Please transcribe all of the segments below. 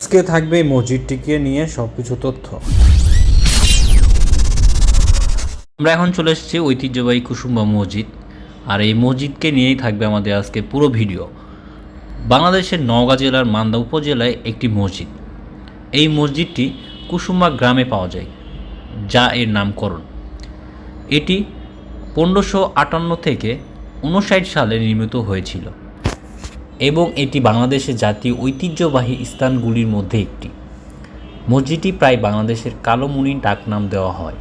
আজকে থাকবে মসজিদটিকে নিয়ে সবকিছু তথ্য। আমরা এখন চলে এসেছি ঐতিহ্যবাহী কুসুম্বা মসজিদ। আর এই মসজিদকে নিয়েই থাকবে আমাদের আজকে পুরো ভিডিও। বাংলাদেশের নওগাঁ জেলার মান্দা উপজেলায় একটি মসজিদ। এই মসজিদটি কুসুম্বা গ্রামে পাওয়া যায়, যা এর নামকরণ। এটি পনেরোশো আটান্ন থেকে উনষাট সালে নির্মিত হয়েছিল। এবং এটি বাংলাদেশের জাতীয় ঐতিহ্যবাহী স্থানগুলির মধ্যে একটি। মসজিদটি প্রায় বাংলাদেশের কালো মুনি ডাকনাম দেওয়া হয়।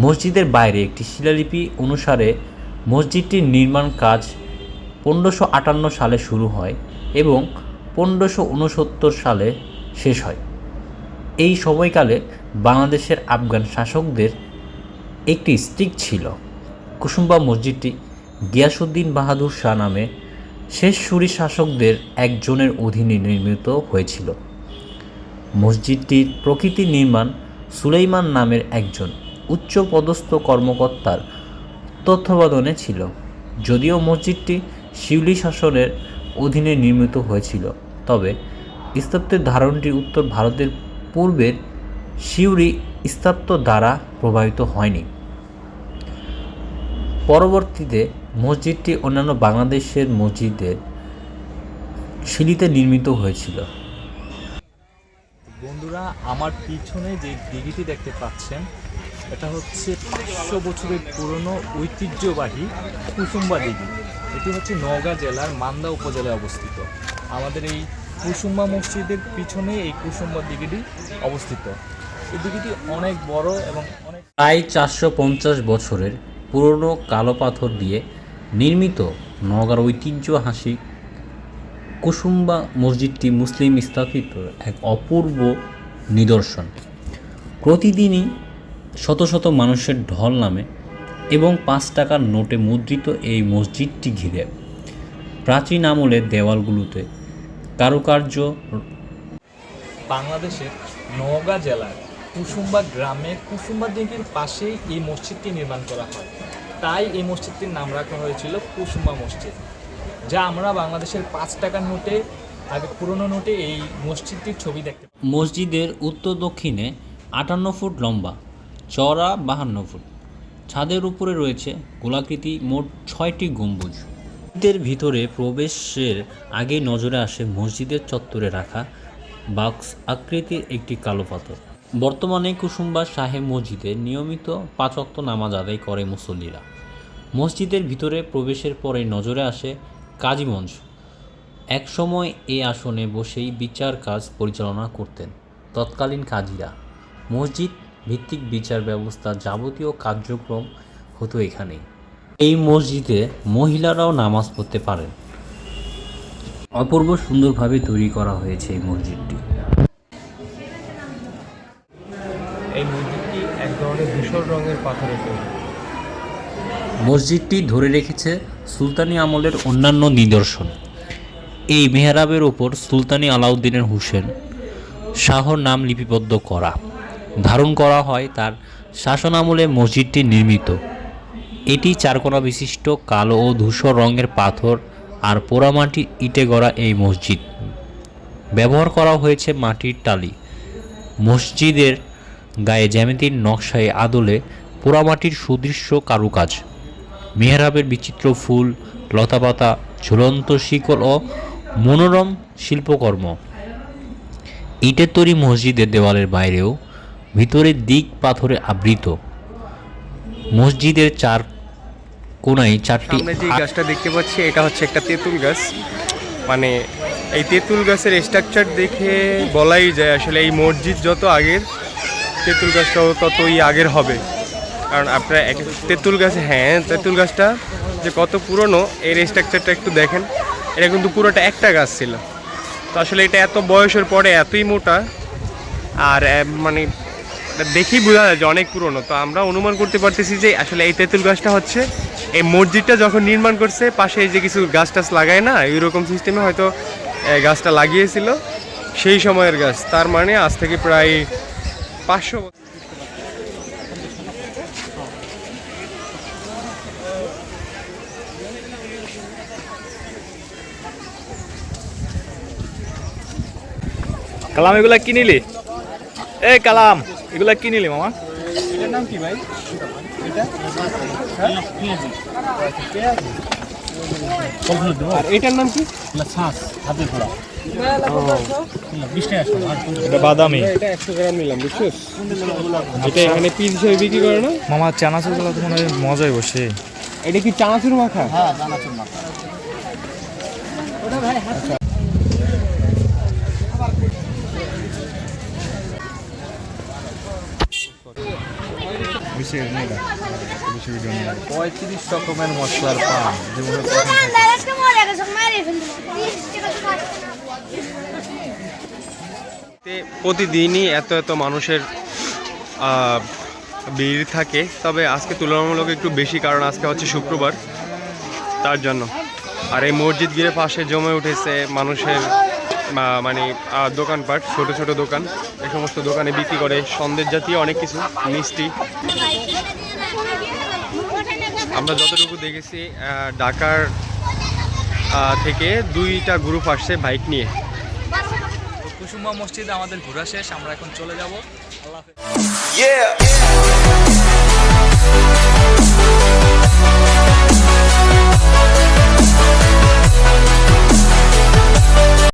মসজিদের বাইরে একটি শিলালিপি অনুসারে মসজিদটির নির্মাণ কাজ পনেরোশো আটান্ন সালে শুরু হয় এবং পনেরোশো উনসত্তর সালে শেষ হয়। এই সময়কালে বাংলাদেশের আফগান শাসকদের একটি স্টিক ছিল। কুসুম্বা মসজিদটি গিয়াসুদ্দিন বাহাদুর শাহ নামে শেষ সুরি শাসকদের একজনের অধীনে নির্মিত হয়েছিল। মসজিদটির প্রকৃতি নির্মাণ সুলেইমান নামের একজন উচ্চপদস্থ কর্মকর্তার তত্ত্বাবধানে ছিল, যদিও মসজিদটি শিউলি শাসনের অধীনে নির্মিত হয়েছিল। তবে স্থাপত্যের ধারণটি উত্তর ভারতের পূর্বের শিউরি স্থাপত্য দ্বারা প্রভাবিত হয়নি। পরবর্তীতে মসজিদটি অন্যান্য বাংলাদেশের মসজিদের শিলিতে নির্মিত হয়েছিল। বন্ধুরা আমার পিছনে যে দিঘিটি দেখতে পাচ্ছেন এটা হচ্ছে পাঁচশো বছরের পুরনো ঐতিহ্যবাহী কুসুম্বা দিঘি। এটি হচ্ছে নওগাঁ জেলার মান্দা উপজেলায় অবস্থিত। আমাদের এই কুসুম্বা মসজিদের পিছনে এই কুসুম্বা দিঘিটি অবস্থিত। এই দিঘিটি অনেক বড় এবং অনেক প্রায় চারশো পঞ্চাশ বছরের পুরনো কালো পাথর দিয়ে নির্মিত নগর ঐতিহ্য হাসি কুসুম্বা মসজিদটি মুসলিম স্থাপিত এক অপূর্ব নিদর্শন। প্রতিদিনই শত শত মানুষের ঢল নামে এবং পাঁচ টাকার নোটে মুদ্রিত এই মসজিদটি ঘিরে। প্রাচীন আমলের দেওয়ালগুলোতে কারুকার্য বাংলাদেশের নওগাঁ জেলার কুসুম্বা গ্রামে কুসুম্বা দিঘির পাশেই এই মসজিদটি নির্মাণ করা হয়। তাই এই মসজিদটির নাম রাখা হয়েছিল কুসুম্বা মসজিদ, যা আমরা বাংলাদেশের পাঁচ টাকার নোটে, আগে পুরনো নোটে এই মসজিদটির ছবি দেখতে মসজিদের উত্তর দক্ষিণে আটান্ন ফুট লম্বা চড়া বাহান্ন ফুট। ছাদের উপরে রয়েছে গোলাকৃতি মোট ছয়টি গম্বুজ। মসজিদের ভিতরে প্রবেশের আগে নজরে আসে মসজিদের চত্বরে রাখা বাক্স আকৃতির একটি কালো পাথর। বর্তমানে কুসুম্বা সাহেব মসজিদে নিয়মিত পাঁচ ওয়াক্ত নামাজ আদায় করে মুসল্লিরা। মসজিদের ভিতরে প্রবেশের পরে নজরে আসে কাজী মঞ্চ একসময় এই আসনে বসেই বিচার কাজ পরিচালনা করতেন তৎকালীন কাজীরা। মসজিদ ভিত্তিক বিচার ব্যবস্থা যাবতীয় কার্যক্রম হতো এখানেই এই মসজিদে মহিলারাও নামাজ পড়তে পারেন। অপূর্ব সুন্দরভাবে তৈরি করা হয়েছে এই মসজিদটি। এই মসজিদটি এক ধরনের ধূসর রঙের পাথরের তৈরি। মসজিদটি ধরে রেখেছে সুলতানি আমলের অন্যান্য নিদর্শন। এই মেহরাবের ওপর সুলতানি আলাউদ্দিনের হুসেন শাহর নাম লিপিবদ্ধ করা। ধারণ করা হয় তার শাসন আমলে মসজিদটি নির্মিত। এটি চারকোনা বিশিষ্ট কালো ও ধূসর রঙের পাথর আর পোড়ামাটির ইটে গড়া এই মসজিদ। ব্যবহার করা হয়েছে মাটির টালি। মসজিদের গায়ে জ্যামিতির নকশায় আদলে পোড়ামাটির সুদৃশ্য কারুকাজ। মেহরাবের বিচিত্র ফুল, লতাপাতা, ঝুলন্ত শিকল ও মনোরম শিল্পকর্ম। ইটের তৈরি মসজিদের দেওয়ালের বাইরেও ভিতরের দিক পাথরে আবৃত। মসজিদের চার কোনায় চারটি যে গাছটা দেখতে পাচ্ছি, এটা হচ্ছে একটা তেঁতুল গাছ। মানে এই তেঁতুল গাছের স্ট্রাকচার দেখে বলাই যায় আসলে এই মসজিদ যত আগের, তেঁতুল গাছটাও ততই আগের হবে। কারণ আপনারা এক তেঁতুল গাছ হ্যাঁ তেঁতুল গাছটা যে কত পুরনো এর স্ট্রাকচারটা একটু দেখেন। এটা কিন্তু পুরোটা একটা গাছ ছিল। তো আসলে এটা এত বয়সের পরে এতই মোটা, আর মানে দেখি বোঝা যায় যে অনেক পুরনো। তো আমরা অনুমান করতে পারতেছি যে আসলে এই তেঁতুল গাছটা হচ্ছে, এই মসজিদটা যখন নির্মাণ করছে, পাশে যে কিছু গাছ টাছ লাগায় না এইরকম সিস্টেমে হয়তো গাছটা লাগিয়েছিল, সেই সময়ের গাছ। তার মানে আজ থেকে প্রায় পাঁচশো কালাম এগুলা কি নিলি? এ কালাম এগুলা কি নিলি মামা? এটার নাম কি ভাই? আর এটার নাম কি? এটা বাদামি। এটা একশো গ্রাম নিলাম বুঝছিস? এটা এখানে পিস হিসেবে বিক্রি করে না? মামা চানাচুরগুলো তো মনে হয় মজাই বসে এটা কি চানাচুর মাখা? জীবনে আজকে মরে গেছে মারে ফেলতে তিরিশ টাকা তো পাচ্ছে না। তে প্রতিদিনই এত এত মানুষের ভিড় থাকে তবে আজকে তুলনামূলক একটু বেশি কারণ আজকে হচ্ছে শুক্রবার তার জন্য। আর এই মসজিদ গিরে পাশে জমে উঠেছে মানুষের মানে আহ, দোকানপাট ছোট ছোট দোকান। এই সমস্ত দোকানে বিক্রি করে সন্দেশ জাতীয় অনেক কিছু মিষ্টি। আমরা যতটুকু দেখেছি আহ, ঢাকার আহ, থেকে দুইটা গ্রুপ আসছে বাইক নিয়ে। কুসুমা মসজিদ আমাদের ঘোরা শেষ আমরা এখন চলে যাব। আল্লাহ.